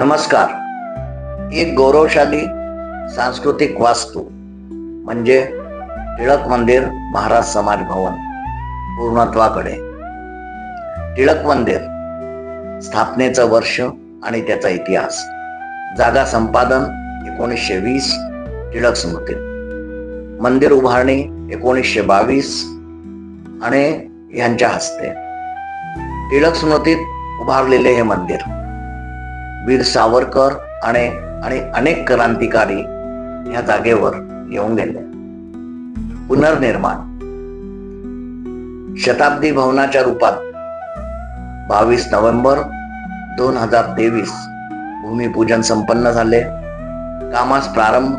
नमस्कार. एक गौरवशाली सांस्कृतिक वास्तू म्हणजे टिळक मंदिर महाराज समाज भवन पूर्णत्वाकडे. टिळक मंदिर स्थापनेचं वर्ष आणि त्याचा इतिहास. जागा संपादन एकोणीसशे वीस टिळक स्मृती. मंदिर उभारणी एकोणीसशे बावीस आणि यांच्या हस्ते. टिळक स्मृतीत उभारलेले हे मंदिर वीर सावरकर आणि आणि अनेक क्रांतिकारी ह्या जागेवर येऊन गेले. पुनर्निर्माण. शताब्दी भवनाच्या रूपात बावीस नोव्हेंबर दोन हजार तेवीस भूमिपूजन संपन्न झाले. कामास प्रारंभ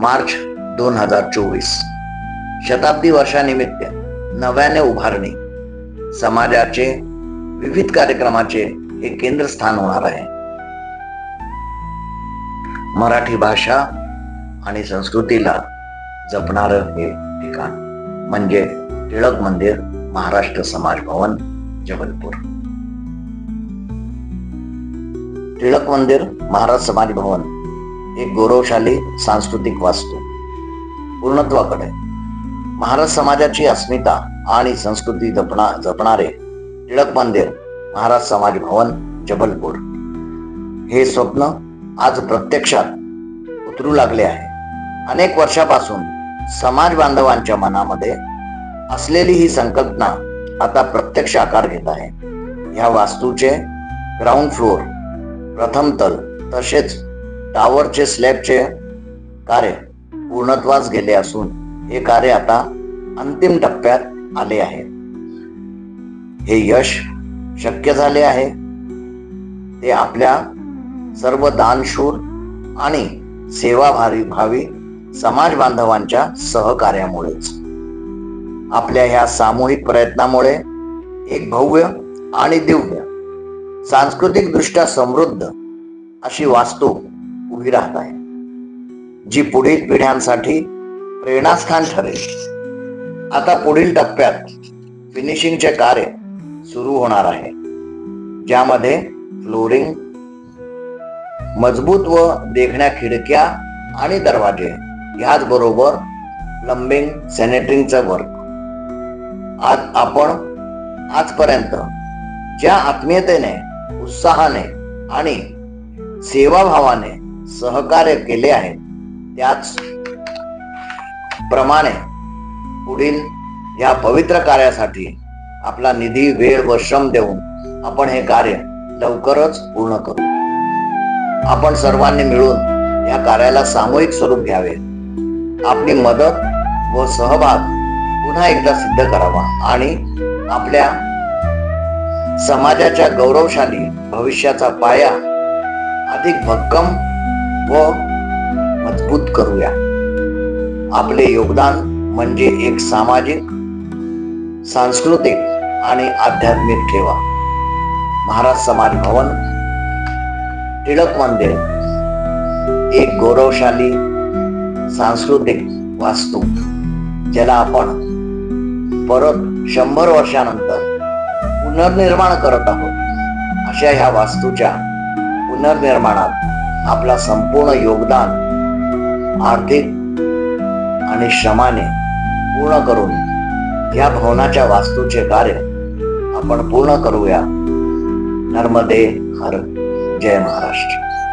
मार्च दोन हजार चोवीस. शताब्दी वर्षानिमित्त नव्याने उभारणी समाजाचे विविध कार्यक्रमाचे हे केंद्रस्थान होणार आहे. मराठी भाषा आणि संस्कृतीला जपणार हे ठिकाण म्हणजे टिळक मंदिर महाराष्ट्र समाज भवन जबलपूर. टिळक मंदिर महाराज समाज भवन एक गौरवशाली सांस्कृतिक वास्तू पूर्णत्वाकडे. महाराज समाजाची अस्मिता आणि संस्कृती जपणा जपणारे टिळक मंदिर महाराज समाज भवन जबलपूर. हे स्वप्न आज प्रत्यक्षात उतरू लागले आहे. अनेक वर्षापासून समाज बांधवांच्या मनामध्ये असलेली ही संकल्पना आता प्रत्यक्ष आकार घेत आहे. ह्या वास्तूचे ग्राउंड फ्लोअर प्रथम तल तसेच टावरचे स्लॅबचे कार्य पूर्णत्वास गेले असून हे कार्य आता अंतिम टप्प्यात आले आहे. हे यश शक्य झाले आहे. ते आपल्या सर्व दानशूर आणि सेवाभावी भावी समाज बांधवांच्या सहकार्यामुळेच. आपल्या ह्या सामूहिक प्रयत्नामुळे एक भव्य आणि दिव्य सांस्कृतिक दृष्ट्या समृद्ध अशी वास्तू उभी राहत आहे जी पुढील पिढ्यांसाठी प्रेरणास्थान ठरेल. आता पुढील टप्प्यात फिनिशिंगचे कार्य सुरू होणार आहे. ज्यामध्ये फ्लोरिंग मजबूत व देखण्या खिडक्या आणि दरवाजे याचबरोबर प्लंबिंग सॅनिटरिंगचं वर्क. आज आपण आजपर्यंत ज्या आत्मीयतेने उत्साहाने आणि सेवाभावाने सहकार्य केले आहे त्याच प्रमाणे पुढील या पवित्र कार्यासाठी आपला निधी वेळ व श्रम देऊन आपण हे कार्य लवकरच पूर्ण करू. आपण सर्वांनी मिळून या कार्याला सामूहिक स्वरूप घ्यावे. आपली मदत व सहभाग पुन्हा एकदा सिद्ध करावा आणि आपल्या समाजाच्या गौरवशाली भविष्याचा पाया अधिक भक्कम व मजबूत करूया. आपले योगदान म्हणजे एक सामाजिक सांस्कृतिक आणि आध्यात्मिक ठेवा. महाराज समाज भवन टिळक मंदिर एक गौरवशाली सांस्कृतिक वास्तू ज्याला आपण परत शंभर वर्षानंतर पुनर्निर्माण करत आहोत. अशा ह्या वास्तूच्या पुनर्निर्माणात आपला संपूर्ण योगदान आर्थिक आणि श्रमाने पूर्ण करून या भवनाच्या वास्तूचे कार्य आपण पूर्ण करूया. नर्मदे हर जय महाराष्ट्र.